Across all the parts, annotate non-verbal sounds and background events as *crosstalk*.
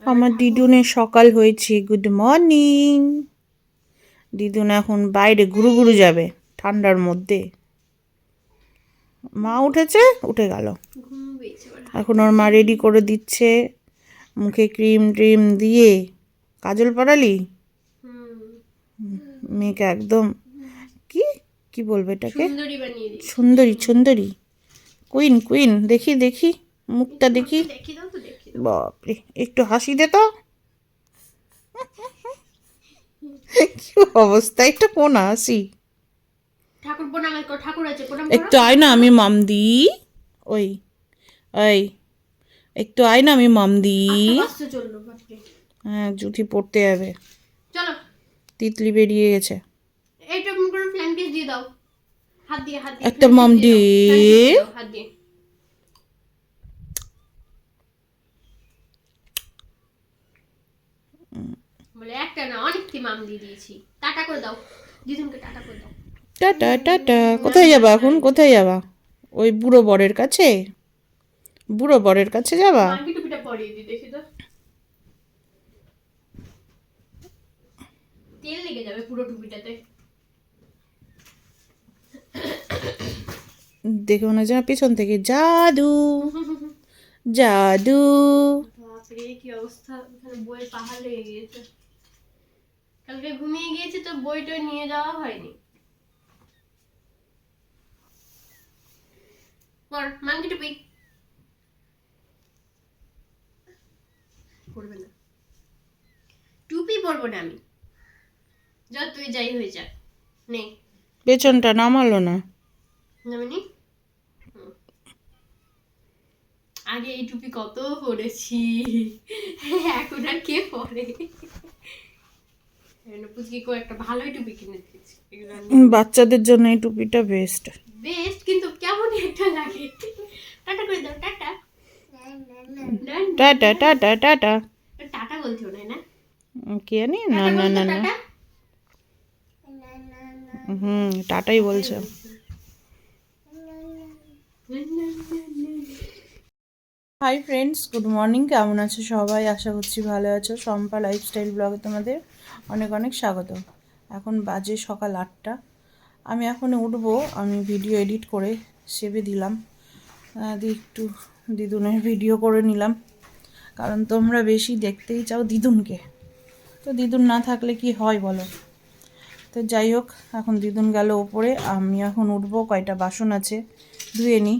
আমার দিদুনের সকাল হয়েছে গুড মর্নিং দিদুন এখন বাইরে ঘুরু ঘুরু যাবে ঠান্ডার মধ্যে। মা উঠেছে উঠে গেল। এখন ওর মা রেডি করে দিচ্ছে মুখে ক্রিম ট্রিম দিয়ে। কাজল পরালি মেয়েকে একদম কি? কি বলবে এটাকে? সুন্দরী সুন্দরী সুন্দরী। কুইন কুইন দেখি দেখি মুখটা দেখি। বাপরে একটু হাসি দে তো। *laughs* কি অবস্থা একটা কোন হাসি? ঠাকুর প্রণাম ঠাকুর আছে প্রণাম একটু আয় না আমি মাম দি ওই ওই একটু আয় না আমি মাম দি আসতে চলল বাপরে। হ্যাঁ জুতি পড়তে যাবে। চলো। তিতলি বেরিয়ে গেছে। এইটা কিস দিয়ে দাও। হাত দিয়ে হাত একটা দিয়ে দাও, flank kiss দি। দিয়ে দাও, হাত দিয়ে বলে একটা না অনেকটি মাম দিয়ে দিয়েছি। টাটা করে দাও। দিদুনকে টাটা করে দাও। টাটা টাটা কোথায় যাবা এখন? কোথায় যাবা? ওই বুড়ো বরের কাছে? বুড়ো বরের কাছে যাবা? টুপিটা পরিয়ে দিই দেখি তো। তেল লেগে যাবে পুরো টুপিটাতে। দেখে মনে হচ্ছে পেছন থেকে জাদু। জাদু। বাপরে কি অবস্থা। এখানে বইয়ের পাহাড় লেগে গিয়েছে। কালকে ঘুমিয়ে গিয়েছি তো বইটা নিয়ে যাওয়া হয়নি। পর মাঙ্কি টুপি। পড়বে না। টুপি পরবো না আমি। যা তুই যাই হয়ে যা। নে। পেছনটা নামালো না। নামিনি। আগে এই টুপি কত পরেছি? এখন আর কে পরে? পুচকি একটা ভালোই টুপি কিনে দিয়েছি। বাচ্চাদের জন্য এই টুপিটা বেস্ট বেস্ট কিন্তু কেমন একটা লাগে। টাটা করে দাও tata. Tata tata tata. Tata বলছো না না? কি জানি? না না না না। হুম টাটাই বলছে। হাই ফ্রেন্ডস গুড মর্নিং কেমন আছো সবাই? আশা করছি ভালো আছো। শম্পা লাইফস্টাইল ব্লগে তোমাদের অনেক অনেক স্বাগত। এখন বাজে সকাল আটটা। আমি এখন উঠবো, আমি ভিডিও এডিট করে সেভে দিলাম। দিয়ে একটু দিদুনের ভিডিও করে নিলাম। কারণ তোমরা বেশি দেখতেই চাও দিদুনকে। তো দিদুন না থাকলে কি হয় বলো? তো যাই হোক, এখন দিদুন গেল ওপরে, আমি এখন উঠবো, কয়টা বাসন আছে, ধুয়ে নিই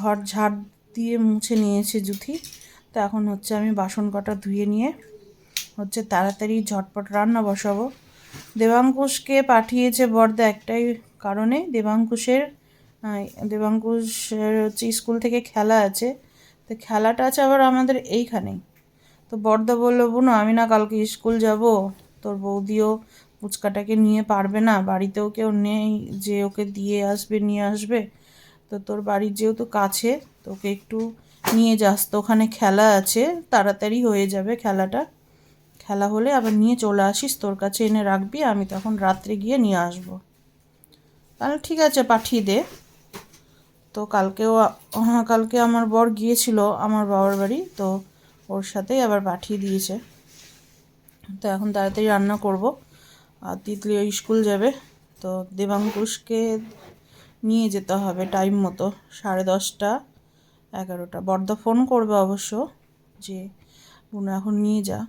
ঘর ঝাড় দিয়ে মুছে নিয়েছে জুথি। তো এখন হচ্ছে আমি বাসন কটা ধুয়ে নিয়ে হচ্ছে তাড়াতাড়ি ঝটপট রান্না বসাবো। দেবাঙ্কুশকে পাঠিয়েছে বর্দা একটাই কারণে, দেবাঙ্কুশের দেবাঙ্কুশের হচ্ছে স্কুল থেকে খেলা আছে। তো খেলাটা আছে আবার আমাদের এইখানেই। তো বর্দা বলল, বোনো, আমি না কালকে স্কুল যাব। তোর বৌদিও ফুচকাটাকে নিয়ে পারবে না, বাড়িতেও কেউ নেই যে ওকে দিয়ে আসবে, নিয়ে আসবে। তো তোর বাড়ির যেহেতু কাছে, তোকে একটু নিয়ে যাস। তো ওখানে খেলা আছে, তাড়াতাড়ি হয়ে যাবে খেলাটা। খেলা হলে আবার নিয়ে চলে আসিস, তোর কাছে এনে রাখবি, আমি তখন রাত্রে গিয়ে নিয়ে আসব। তাহলে ঠিক আছে, পাঠিয়ে দে। তো কালকেও হ্যাঁ কালকে আমার বর গিয়েছিল, আমার বাবার বাড়ি, তো ওর সাথেই আবার পাঠিয়ে দিয়েছে। তো এখন তাড়াতাড়ি রান্না করব। আর তিতলিও স্কুল যাবে, তো দেবাঙ্কুশকে নিয়ে যেতে হবে টাইম মতো, সাড়ে দশটা, এগারোটা। বর্দা ফোন করবে অবশ্য যে, বোনা, এখন নিয়ে যা।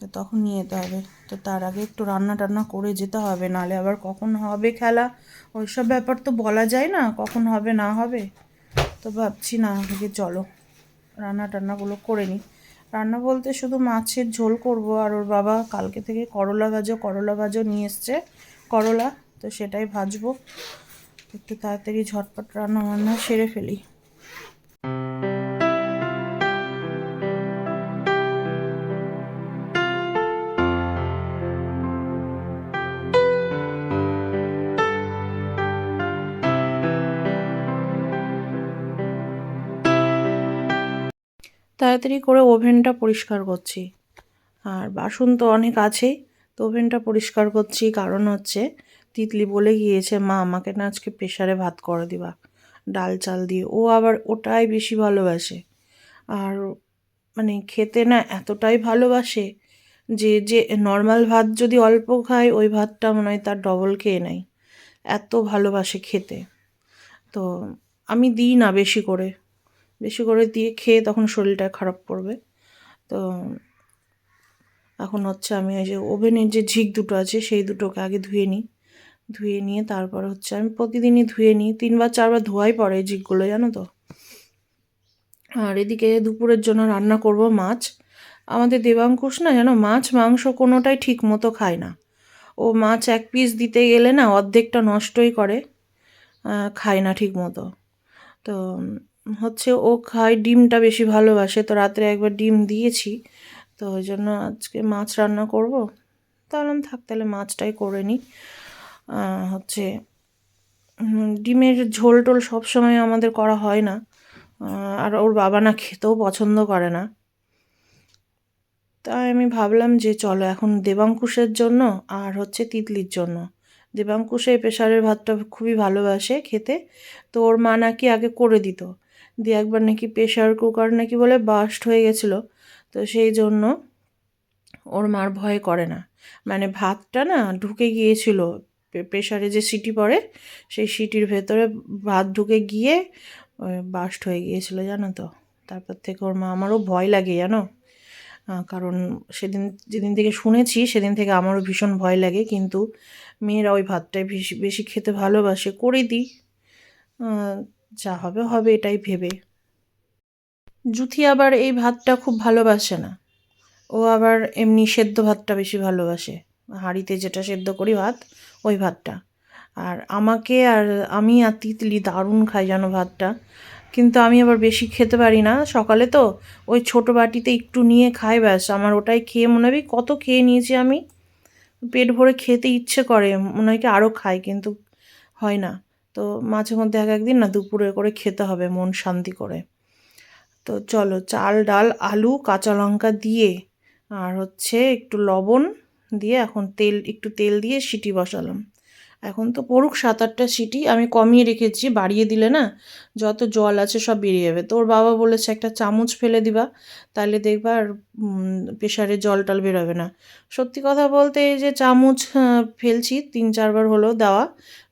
তো তখন নিয়ে যেতে হবে। তো তার আগে একটু রান্না টান্না করে যেতে হবে নাহলে আবার কখন হবে খেলা? ওইসব ব্যাপার তো বলা যায় না, কখন হবে না হবে। তো ভাবছি না, আগে চলো, রান্না টান্নাগুলো করে নিই। রান্না বলতে শুধু মাছের ঝোল করব, আর ওর বাবা কালকে থেকে করলা ভাজো করলা ভাজো নিয়ে এসছে, করলা। তো সেটাই ভাজবো। একটু তাড়াতাড়ি ঝটপট রান্না বান্না সেরে ফেলি। তাড়াতাড়ি করে ওভেনটা পরিষ্কার করছি। আর বাসন তো অনেক আছেই তো ওভেনটা পরিষ্কার করছি। কারণ হচ্ছে তিতলি বলে গিয়েছে, মা, আমাকে না আজকে প্রেশারে ভাত করে দিবা। ডাল চাল দিয়ে। ও আবার ওটাই বেশি ভালোবাসে। আর মানে খেতে না এতটাই ভালোবাসে যে যে নর্মাল ভাত যদি অল্প খায়, ওই ভাতটা মনে হয় তার ডবল খেয়ে নেয়। এত ভালোবাসে খেতে। তো আমি দিই না বেশি করে। বেশি করে দিয়ে খেয়ে তখন শরীরটা খারাপ করবে। তো এখন হচ্ছে আমি ওই যে ওভেনের যে ঝিক দুটো আছে, সেই দুটোকে আগে ধুয়ে নিই। ধুয়ে নিয়ে তারপর হচ্ছে আমি প্রতিদিনই ধুয়ে নিই। তিনবার, চারবার ধোয়াই পড়ে এই ঝিকগুলো, জানো তো? আর এদিকে দুপুরের জন্য রান্না করব মাছ। আমাদের দেবাঙ্কুশ না, জানো, মাছ, মাংস কোনোটাই ঠিক মতো খায় না। ও মাছ এক পিস দিতে গেলে না অর্ধেকটা নষ্টই করে খায় না ঠিক মতো তো হচ্ছে ও খায়, ডিমটা বেশি ভালোবাসে, তো রাত্রে একবার ডিম দিয়েছি। তো ওই জন্য আজকে মাছ রান্না করব। তাহলে থাক, তাহলে মাছটাই করে নিই। হচ্ছে ডিমের ঝোল টোল সবসময় আমাদের করা হয় না। আর ওর বাবা না খেতেও পছন্দ করে না। তাই আমি ভাবলাম যে চলো এখন দেবাঙ্কুশের জন্য আর হচ্ছে তিতলির জন্য। দেবাঙ্কুশ এই প্রেশারের ভাতটা খুবই ভালোবাসে খেতে। তো ওর মা নাকি আগে করে দিত। দিয়ে একবার নাকি প্রেশার কুকার নাকি বলে বাস্ট হয়ে গেছিল। তো সেই জন্য ওর মার ভয় করে না। মানে ভাতটা না ঢুকে গিয়েছিল প্রেশারে যে সিটি পড়ে, সেই সিটির ভেতরে ভাত ঢুকে গিয়ে বাস্ট হয়ে গিয়েছিল জানো তো। তারপর থেকে ওর মা আমারও ভয় লাগে জানো। কারণ সেদিন, যেদিন থেকে শুনেছি, সেদিন থেকে আমারও ভীষণ ভয় লাগে। কিন্তু মেয়েরা ওই ভাতটাই বেশি বেশি খেতে ভালোবাসে করে দিই। যা হবে হবে এটাই ভেবে। জুথি আবার এই ভাতটা খুব ভালোবাসে না। ও আবার এমনি সেদ্ধ ভাতটা বেশি ভালোবাসে। হাঁড়িতে যেটা সেদ্ধ করি ভাত, ওই ভাতটা। আর আমাকে আর আমি আর তিতলি দারুণ খাই, জানো ভাতটা। কিন্তু আমি আবার বেশি খেতে পারি না। সকালে তো ওই ছোটো বাটিতে একটু নিয়ে খাই, ব্যাস। আমার ওটাই খেয়ে মনে হয়, কত খেয়ে নিয়েছি আমি। পেট ভরে খেতে ইচ্ছে করে, মনে হয় কি আরও খাই, কিন্তু হয় না। তো মাঝে মধ্যে এক একদিন না দুপুরে করে খেতে হবে, মন শান্তি করে। তো চলো, চাল, ডাল, আলু, কাঁচা লঙ্কা দিয়ে আর হচ্ছে একটু লবণ দিয়ে এখন তেল, একটু তেল দিয়ে সিটি বসালাম। এখন তো পড়ুক সাত আটটা সিটি, আমি কমিয়ে রেখেছি, বাড়িয়ে দিলে না যত জল আছে সব বেরিয়ে যাবে। তোর বাবা বলেছে একটা চামচ ফেলে দিবা, তাহলে দেখবা আর প্রেশারে জল টল বেরোবে না। সত্যি কথা বলতে এই যে চামচ ফেলছি তিন চারবার হলো দেওয়া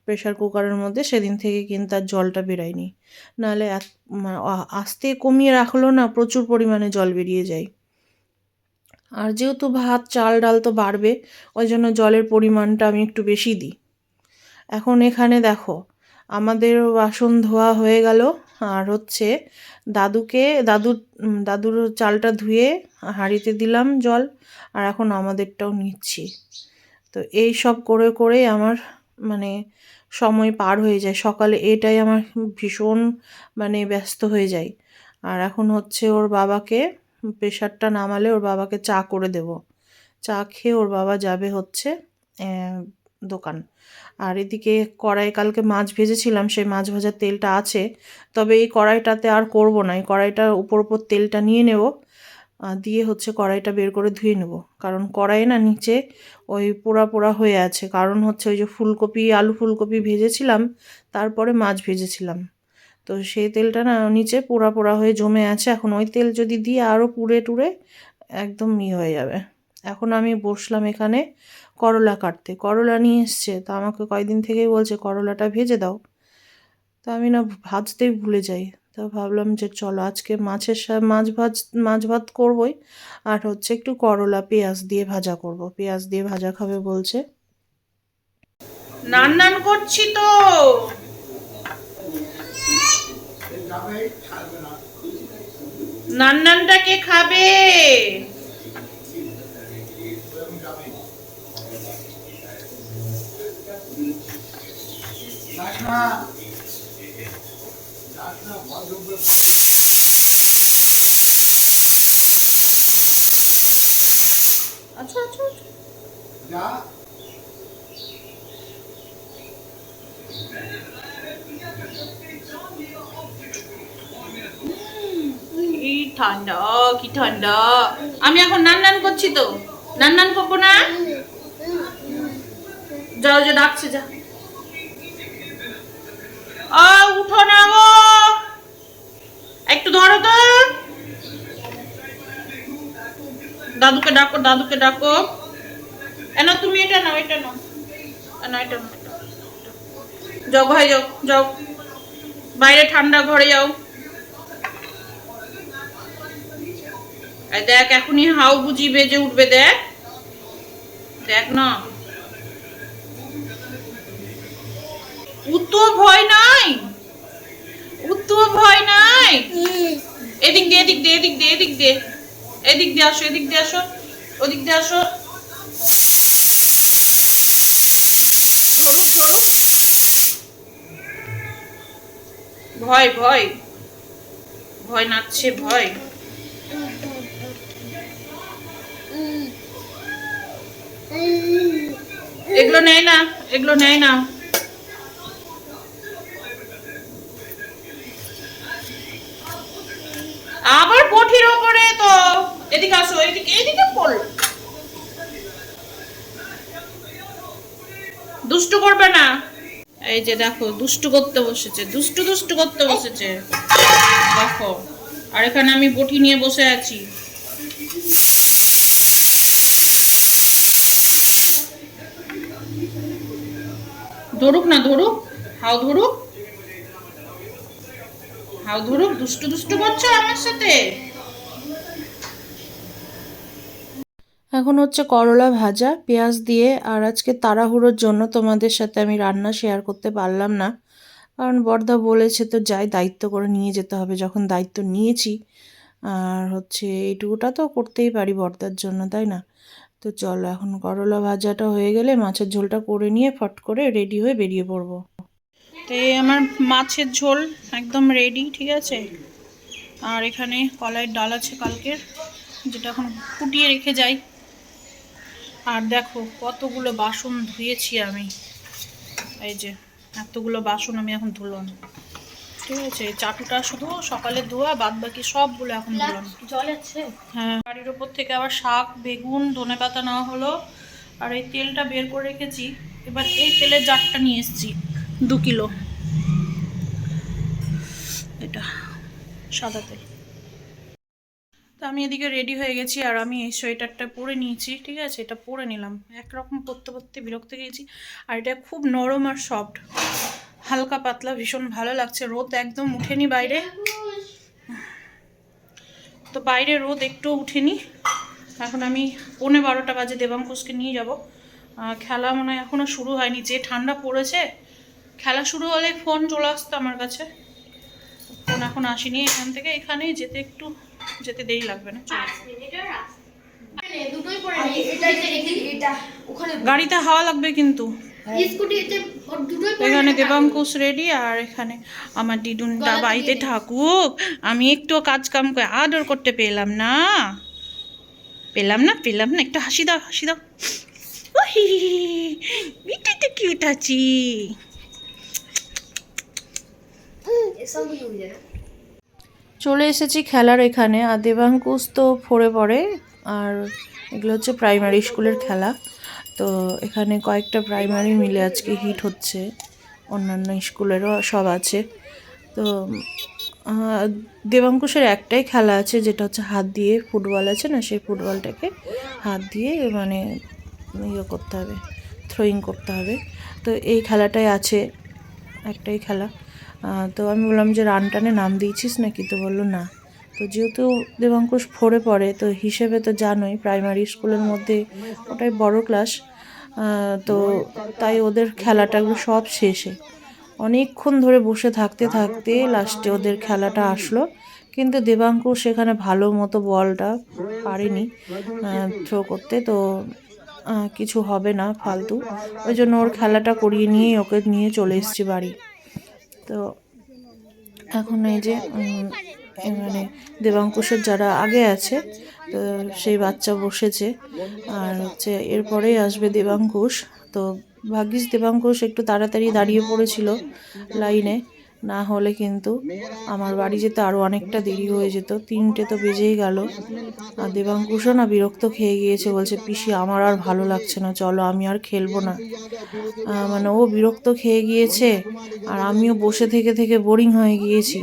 প্রেশার কুকারের মধ্যে সেদিন থেকে কিন্তু আর জলটা বেরায়নি। নাহলে আ- আস্তে কমিয়ে রাখল না, প্রচুর পরিমাণে জল বেরিয়ে যায়। আর যেহেতু ভাত, চাল, ডাল তো বাড়বে, ওই জন্য জলের পরিমাণটা আমি একটু বেশি দিই। এখন এখানে দেখো, আমাদের বাসন ধোয়া হয়ে গেল, আর হচ্ছে দাদুকে, দাদুর দাদুর চালটা ধুয়ে হাঁড়িতে দিলাম জল, আর এখন আমাদেরটাও নিচ্ছি। তো এই সব করে করেই আমার মানে সময় পার হয়ে যায়। সকালে এটাই আমার ভীষণ মানে ব্যস্ত হয়ে যায়। আর এখন হচ্ছে ওর বাবাকে প্রেশারটা নামালে ওর বাবাকে চা করে দেব। চা খেয়ে ওর বাবা যাবে হচ্ছে দোকান। আর এদিকে কড়াই কালকে মাছ ভেজেছিলাম, সেই মাছ ভাজার তেলটা আছে। তবে এই কড়াইটাতে আর করব না। এই কড়াইটার উপর উপর তেলটা নিয়ে নেব। দিয়ে হচ্ছে কড়াইটা বের করে ধুয়ে নেব। কারণ কড়াই না নিচে ওই পোড়া পোড়া হয়ে আছে। কারণ হচ্ছে ওই যে ফুলকপি, আলু ফুলকপি ভেজেছিলাম, তারপরে মাছ ভেজেছিলাম। তো সেই তেলটা না নিচে পোড়া পোড়া হয়ে জমে আছে। এখন ওই তেল যদি দিয়ে আরও পুড়ে টুড়ে একদম ইয়ে হয়ে যাবে। এখন আমি বসলাম এখানে করলা কাটতে। করলা নিয়ে এসছে। তা আমাকে কয়েকদিন থেকেই বলছে, করলাটা ভেজে দাও। তা আমি না ভাজতেই ভুলে যাই। তা ভাবলাম যে চলো আজকে মাছের সা মাছ ভাজ মাছ ভাত করবই। আর হচ্ছে একটু করলা পেঁয়াজ দিয়ে ভাজা করব। পেঁয়াজ দিয়ে ভাজা খাবে বলছে। নান নান করছি তো। নান নানটা কে খাবে? আচ্ছা আচ্ছা আচ্ছা। কি ঠান্ডা কি ঠান্ডা? আমি এখন নান নান করছি তো। নান নান করব না? যাও যে ডাকছে যা। আ উঠো না গো। একটু ধরো তো। দাদুকে ডাকো দাদুকে ডাকো। এনা তুমি এটা নাও এটা নাও। যাও ভাই, যাও যাও। বাইরে ঠান্ডা ঘরে যাও। দেখ, এখনই হাউ বুঝি বেজে উঠবে, দেখ। দেখ না। উত্তর ভয় নাই। উত্তর ভয় নাই? এদিক দিয়ে এদিক দিয়ে এদিক দিয়ে এদিক দিয়ে। এদিক দিয়ে আসো, এদিক দিয়ে আসো, ওদিক দিয়ে আসো। ভয় ভয়। ভয় নাচছে, ভয়। এগুলো নেয় না, এগুলো নেয় না আবার বঠির ওপরে তো এদিকে আসো, এদিকে এদিকে পড়ল দুষ্টু করবে না। এই যে দেখো, দুষ্টু করতে বসেছে, দুষ্টু দুষ্টু করতে বসেছে। দেখো, আর এখানে আমি বটি নিয়ে বসে আছি। ধরুক না, ধরুক, হাও ধরুক। হাও ধরুক, দুষ্টু দুষ্টু করছ আমার সাথে? এখন হচ্ছে করলা ভাজা, পেঁয়াজ দিয়ে, আর আজকে তাড়াহুড়োর জন্য তোমাদের সাথে আমি রান্না শেয়ার করতে পারলাম না। কারণ বর্দা বলেছে তো যাই দায়িত্ব করে নিয়ে যেতে হবে, যখন দায়িত্ব নিয়েছি। আর হচ্ছে এইটুকুটা তো করতেই পারি বর্দার জন্য, তাই না? তো চলো এখন করলা ভাজাটা হয়ে গেলে মাছের ঝোলটা করে নিয়ে ফট করে রেডি হয়ে বেরিয়ে পড়ব। তো এই আমার মাছের ঝোল একদম রেডি ঠিক আছে? আর এখানে কলাইয়ের ডাল আছে কালকের, যেটা এখন ফুটিয়ে রেখে যাই। আর দেখো কতগুলো বাসন ধুয়েছি আমি। এই যে এতগুলো বাসন আমি এখন ধুলাম। ঠিক আছে এই চাটুটা শুধু সকালে ধোয়া বাদ বাকি সবগুলো এখন ধুলাম। জল আছে? হ্যাঁ বাড়ির ওপর থেকে আবার শাক বেগুন ধনে পাতা নেওয়া হলো। আর এই তেলটা বের করে রেখেছি। এবার এই তেলের জারটা নিয়ে এসেছি দু কিলো। এটা সাদা তেল তো আমি এদিকে রেডি হয়ে গেছি আর আমি এই সোয়েটারটা পরে নিয়েছি, ঠিক আছে? এটা পরে নিলাম। একরকম পরতে পরতে বিরক্ত গিয়েছি আর এটা খুব নরম আর সফট হালকা পাতলা, ভীষণ ভালো লাগছে। রোদ একদম উঠেনি বাইরে। তো বাইরে রোদ একটু উঠেনি। এখন আমি পৌনে বারোটা বাজে দেবাঙ্কুশকে নিয়ে যাব। খেলা মনে হয় এখনও শুরু হয়নি। যে ঠান্ডা পড়েছে, খেলা শুরু হলে ফোন চলে আসতো আমার কাছে। ফোন এখন আসেনি এখান থেকে। এখানে যেতে একটু যেতে দেরি লাগবে না। গাড়িতে হাওয়া লাগবে কিন্তু। স্কুটিতে ওর দুটোই পরে এখানে দেবাঙ্কুশ রেডি আর এখানে আমার দিদুনটা বাড়িতে থাকুক। আমি একটু কাজ কাম করে আদর করতে পেলাম না। পেলাম না পেলাম না একটু হাসি দাও হাসি দাও। ওহি এটা তো কিউট আছি। এসব হয়ে চলে এসেছি খেলার এখানে। আর দেবাঙ্কুশ তো ফোরে পড়ে, আর এগুলো হচ্ছে প্রাইমারি স্কুলের খেলা। তো এখানে কয়েকটা প্রাইমারি মিলে আজকে হিট হচ্ছে। অন্যান্য স্কুলেরও সব আছে। তো দেবাঙ্কুশের একটাই খেলা আছে, যেটা হচ্ছে হাত দিয়ে ফুটবল আছে না, সেই ফুটবলটাকে হাত দিয়ে মানে ইয়ে করতে হবে থ্রোয়িং করতে হবে। তো এই খেলাটাই আছে, একটাই খেলা। তো আমি বললাম যে রান টানে নাম দিয়েছিস নাকি? তো বলল, না। তো যেহেতু দেবাঙ্কুশ ফোরে পড়ে, তো হিসেবে তো জানোই প্রাইমারি স্কুলের মধ্যে ওটাই বড় ক্লাস তো তাই ওদের খেলাটা সব শেষে। অনেকক্ষণ ধরে বসে থাকতে থাকতে লাস্টে ওদের খেলাটা আসলো, কিন্তু দেবাঙ্কুশ সেখানে ভালো মতো বলটা পারেনি থ্রো করতে, তো কিছু হবে না ফালতু। ওই জন্য ওর খেলাটা করিয়ে নিয়েই ওকে নিয়ে চলে এসেছি বাড়ি। তো এখন এই যে মানে দেবাঙ্কুশের যারা আগে আছে, তো সেই বাচ্চা বসেছে। আর হচ্ছে এরপরেই আসবে দেবাঙ্কুশ। তো ভাগ্যিস দেবাঙ্কুশ একটু তাড়াতাড়ি দাঁড়িয়ে পড়েছিল লাইনে। না হলে কিন্তু আমার বাড়ি যেতে আরও অনেকটা দেরি হয়ে যেত। তিনটে তো বেজেই গেল। আর দেবাঙ্কুশও না বিরক্ত খেয়ে গিয়েছে, বলছে, পিসি, আমার আর ভালো লাগছে না, চলো, আমি আর খেলব না। মানে ও বিরক্ত খেয়ে গিয়েছে, আর আমিও বসে থেকে থেকে বোরিং হয়ে গিয়েছি।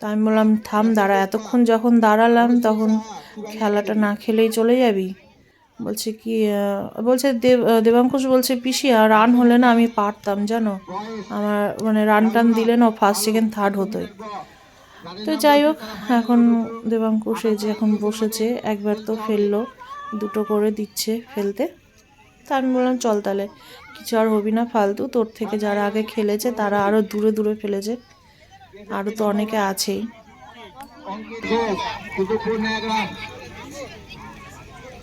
তা আমি বললাম, থাম, দাঁড়া। এতক্ষণ যখন দাঁড়ালাম, তখন খেলাটা না খেলেই চলে যাবি? বলছে কি বলছে দেব দেবাঙ্কুশ বলছে আর রান হলে না আমি পারতাম, জানো? আমার মানে রান টান দিলে না ফার্স্ট সেকেন্ড থার্ড হতোই। তো যাই হোক, এখন দেবাঙ্কুশ এই যে এখন বসেছে, একবার তো ফেলল, দুটো করে দিচ্ছে ফেলতে। তা আমি বললাম, চল তাহলে, কিছু আর হবি না ফালতু, তোর থেকে যারা আগে খেলেছে, তারা আরও দূরে দূরে ফেলেছে। আরও তো অনেকে আছেই।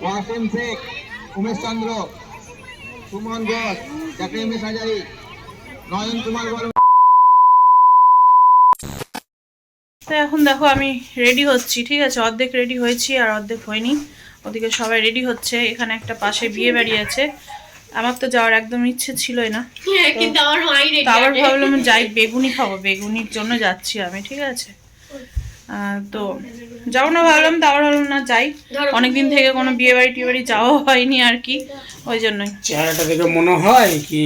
Wasim Sheikh Umesh Chandra Suman Ghosh Zakir M S Hazari Nayan Kumar Barma. তো এখন দেখো আমি রেডি হচ্ছি ঠিক আছে? অর্ধেক রেডি হয়েছি আর অর্ধেক হয়নি। ওদিকে সবাই রেডি হচ্ছে। এখানে একটা পাশে বিয়ে বাড়ি আছে। আমার তো যাওয়ার একদম ইচ্ছে ছিলই না। হ্যাঁ, আবার ভাবলাম যাই বেগুনি খাব। বেগুনির জন্য যাচ্ছি আমি ঠিক আছে? তো যাও না ভাবলাম তাও আবার ভাবলাম না যাই। অনেকদিন থেকে কোনো বিয়ে বাড়ি টিয়ে বাড়ি যাওয়া হয়নি আর কি ওই জন্যই। চেহারাটা দেখে মনে হয় কি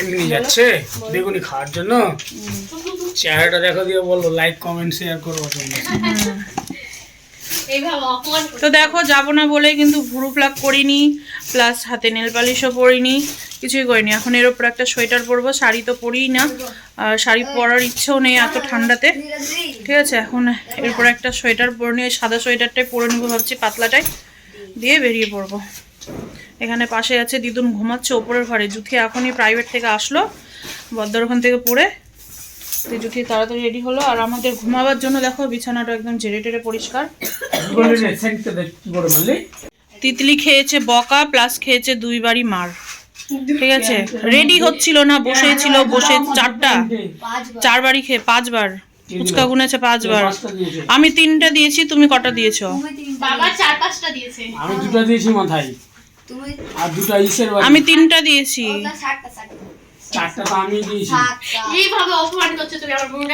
এমনি যাচ্ছে? বেগুনি খাওয়ার জন্য? চেহারাটা দেখো দিয়ে বলো লাইক কমেন্ট শেয়ার করব তোমরা এইভাবে অপমান করে তো দেখো, যাব না বলে কিন্তু ভুরু প্লাক করিনি প্লাস হাতে নেল পালিশও পরিনি, কিছুই করিনি। এখন এর ওপর একটা সোয়েটার পরবো, শাড়ি তো পরিই না। আর শাড়ি পরার ইচ্ছেও নেই এত ঠান্ডাতে। ঠিক আছে, এখন এরপর একটা সোয়েটার পরে নিয়ে সাদা সোয়েটারটাই পরে নেব ভাবছি, পাতলাটাই দিয়ে বেরিয়ে পড়ব। এখানে পাশে আছে দিদুন ঘুমাচ্ছে, ওপরের ঘরে। জুথি এখনই প্রাইভেট থেকে আসলো, বদ্দার ওখান থেকে পড়ে তো তাড়াতাড়ি রেডি হলো। আর আমাদের ঘুমাবার জন্য দেখো বিছানাটা একদম ঝেড়ে টেড়ে পরিষ্কার। তিতলি খেয়েছে বকা প্লাস খেয়েছে দুই বাড়ি মার। ঠিক আছে? রেডি হচ্ছিল না বসে ছিল বসে চারটা। চার বাড়ি খেয়ে পাঁচবার। ফুচকা গুনেছে পাঁচবার। আমি তিনটা দিয়েছি তুমি কটা দিয়েছ? বাবা চার পাঁচটা দিয়েছে। আমি দুটো দিয়েছি মাথায়। আর দুটো ইসের আমি তিনটা দিয়েছি।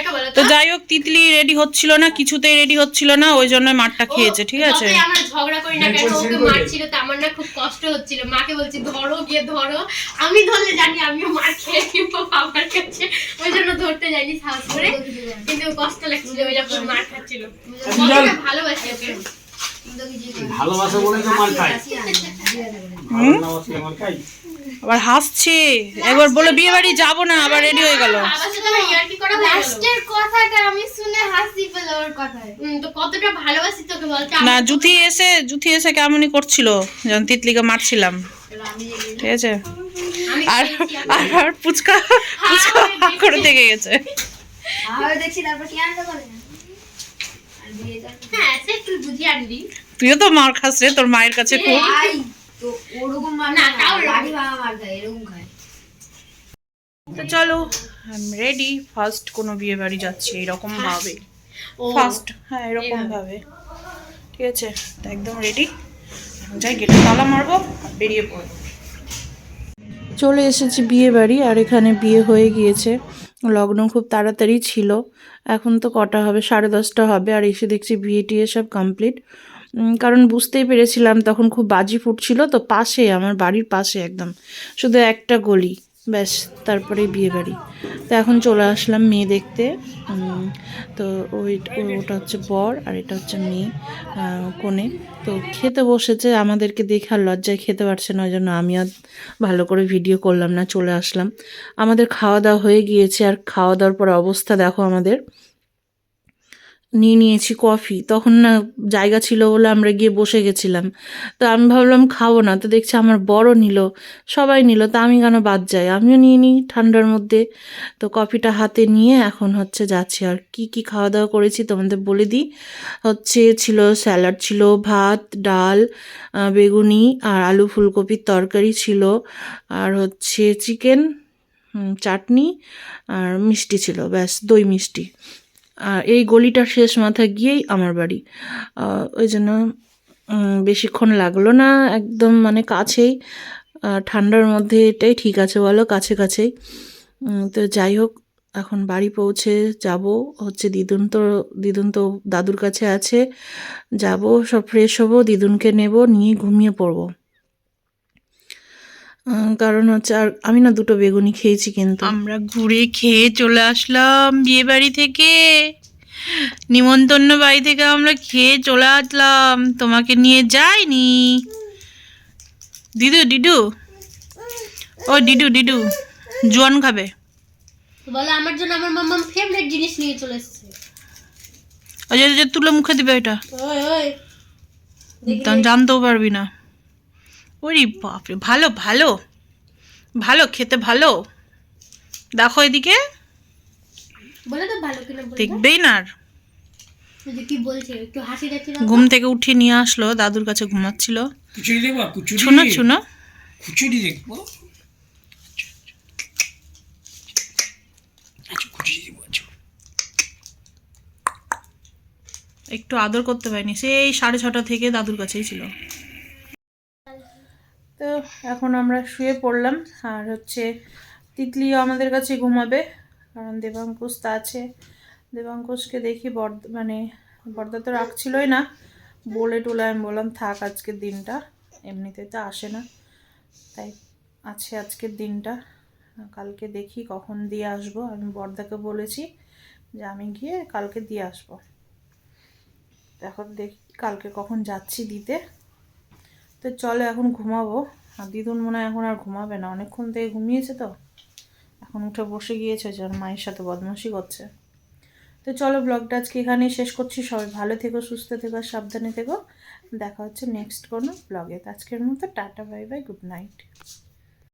তো বলো তো যাই হোক তিতলি রেডি হচ্ছিল না কিছুতেই রেডি হচ্ছিল না ওই জন্য মারটা খেয়েছে ঠিক আছে? আমরা ঝগড়া করি না কেন ওকে মারছিল তো আমার না খুব কষ্ট হচ্ছিল। মাকে বলছি ধরো গিয়ে ধরো। আমি ধরলে জানি আমিও মার খেয়ে কিনবো বাবার কাছে। ওই জন্য ধরতে যাইনি সাহস করে। কিন্তু কষ্ট লাগছিল ওই যখন মার খাচ্ছিল। ভালোবাসি ওকে। ভালোবাসা বলে তো মার খাই ভালোবাসি আমার খাই আবার হাসছে। একবার বলে বিয়ে বাড়ি যাব না আবার রেডি হয়ে গেল। বাবার সাথে আমার ইয়ার্কি করা হয়ে গেল। লাস্টের কথাটা আমি শুনে হাসি পেল ওর কথায়। তো কতটা ভালোবাসি তোকে বলতে? না জুথি এসে জুথি এসে কেমনই করছিল যখন তিতলিকে মারছিলাম। ঠিক আছে? আর আর পুচকা পুচকা হা করে থেকে গেছে। আর দেখছি তারপর কি আনতে করে আর বিয়েটা হ্যাঁ সে তুই বুঝিয়ে আনবি। তুইও তো মার খাস রে তোর মায়ের কাছে খুব। তো ওরকম না, না তাও লাঠি ভাঙা মার খায় এরকম খায়। তো চলো আই রেডি ফার্স্ট কোনো বিয়ে বাড়ি যাচ্ছি এরকম ভাবে। ফার্স্ট হ্যাঁ এরকম ভাবে। ঠিক আছে তো একদম রেডি যাই গেটে তালা মারবো বেরিয়ে পড়ব। চলে এসেছি বিয়ে বাড়ি আর এখানে বিয়ে হয়ে গিয়েছে। লগ্ন খুব তাড়াতাড়ি ছিল। এখন তো কটা হবে? সাড়ে দশটা হবে আর এসে দেখছি বিয়ে টিয়ে সব কমপ্লিট কারণ বুঝতেই পেরেছিলাম তখন খুব বাজি ফুটছিল, তো পাশে, আমার বাড়ির পাশে একদম। শুধু একটা গলি, ব্যাস তারপরে বিয়ে বাড়ি। তো এখন চলে আসলাম মেয়ে দেখতে। তো ওই ওটা হচ্ছে বর আর এটা হচ্ছে মেয়ে কনে। তো খেতে বসেছে, আমাদেরকে দেখে আর লজ্জায় খেতে পারছে না ওই জন্য আমি আর ভালো করে ভিডিও করলাম না, চলে আসলাম। আমাদের খাওয়া দাওয়া হয়ে গিয়েছে, আর খাওয়া দাওয়ার পর অবস্থা দেখো আমাদের। নিয়ে নিয়েছি কফি। তখন না জায়গা ছিল বলে আমরা গিয়ে বসে গেছিলাম। তো আমি ভাবলাম খাব না। তো দেখছি আমার বড় নিল, সবাই নিল। তা আমি কেন বাদ যাই? আমিও নিয়ে নিই ঠান্ডার মধ্যে। তো কফিটা হাতে নিয়ে এখন হচ্ছে যাচ্ছি। আর কি কি খাওয়া দাওয়া করেছি তোমাদের বলে দিই। হচ্ছে ছিল স্যালাড ছিল, ভাত, ডাল বেগুনি আর আলু ফুলকপির তরকারি ছিল। আর হচ্ছে চিকেন চাটনি আর মিষ্টি ছিল। ব্যাস, দই মিষ্টি। আর এই গলিটার শেষ মাথা গিয়েই আমার বাড়ি। ওই জন্য বেশিক্ষণ লাগল না, একদম মানে কাছেই। ঠান্ডার মধ্যে এটাই ঠিক আছে বলো, কাছে কাছেই। তো যাই হোক, এখন বাড়ি পৌঁছে যাব। হচ্ছে দিদুন তো দিদুন তো দাদুর কাছে আছে। যাব, সব ফ্রেশ হব, দিদুনকে নেব, নিয়ে ঘুমিয়ে পড়ব। কারণ হচ্ছে আর আমি না দুটো বেগুনি খেয়েছি কিন্তু। আমরা ঘুরে খেয়ে চলে আসলাম বিয়ে বাড়ি থেকে। নিমন্ত্রণ বাড়ি থেকে আমরা খেয়ে চলে আসলাম। তোমাকে নিয়ে যাইনি। দিদু ডিডু ও ডিডু ডিডু জোয়ান খাবে। বলে আমার জন্য আমার মাম্মা ফেভারিট জিনিস নিয়ে চলে এসেছে। ওই যে- যে তুলে মুখে দিবে এটা ওই ওই। জানতেও পারবি না। ওরে বাপরে ভালো ভালো। ভালো খেতে ভালো। দেখো এদিকে। বলে তো ভালো কিনা বলে দেখবেই না আর। ঘুম থেকে উঠিয়ে নিয়ে আসলো দাদুর কাছে ঘুমাচ্ছিল। শুনো শুনো। কুচুরি দেখব। আচ্ছা আচ্ছা। একটু আদর করতে পারিনি সেই সাড়ে ছটা থেকে দাদুর কাছেই ছিল। তো এখন আমরা শুয়ে পড়লাম। আর হচ্ছে তিতলিও আমাদের কাছে ঘুমাবে। কারণ দেবাঙ্কুশ তা আছে। দেবাঙ্কুশকে দেখি বর্দ মানে বর্দা তো রাখছিলই না। বলে টুলে আমি বললাম, থাক আজকের দিনটা। এমনিতে তো আসে না। তাই আছে আজকের দিনটা। কালকে দেখি কখন দিয়ে আসব। আমি বর্দাকে বলেছি যে আমি গিয়ে কালকে দিয়ে আসব। এখন দেখি কালকে কখন যাচ্ছি দিতে। তো চলো এখন ঘুমাবো। আর দিদুন মনে হয় এখন আর ঘুমাবে না। অনেকক্ষণ থেকে ঘুমিয়েছে তো। এখন উঠে বসে গিয়েছে যে ওর মায়ের সাথে বদমাশি করছে। তো চলো ব্লগটা আজকে এখানেই শেষ করছি। সবাই ভালো থেকো, সুস্থ থেকো, সাবধানে থেকো। দেখা হচ্ছে নেক্সট কোনো ব্লগে। আজকের মতো tata bye bye good night